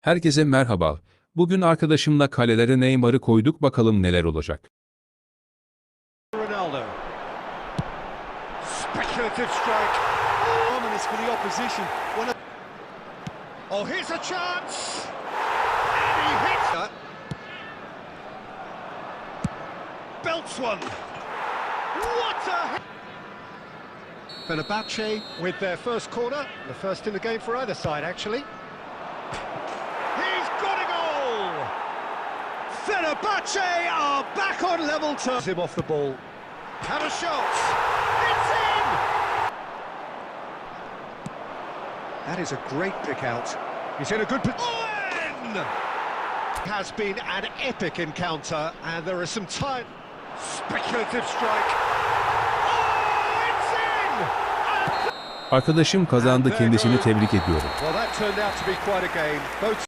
Herkese merhaba. Bugün arkadaşımla kalelere Neymar'ı koyduk bakalım neler olacak. Ronaldo. Speculative strike. Ominous for the opposition. Oh, here's a chance. And he hits that. Belts one. What a hit. With their first corner. The first in the game for either side, actually. Fenerbahce are back on level terms. Him off the ball. Have a shot. It's in! That is a great pick out. He's in a good position. Oh, has been an epic encounter, and there are some time. Speculative strike. Oh, it's in! And- Arkadaşım kazandı kendisini tebrik ediyorum. Well, that turned out to be quite a game. Both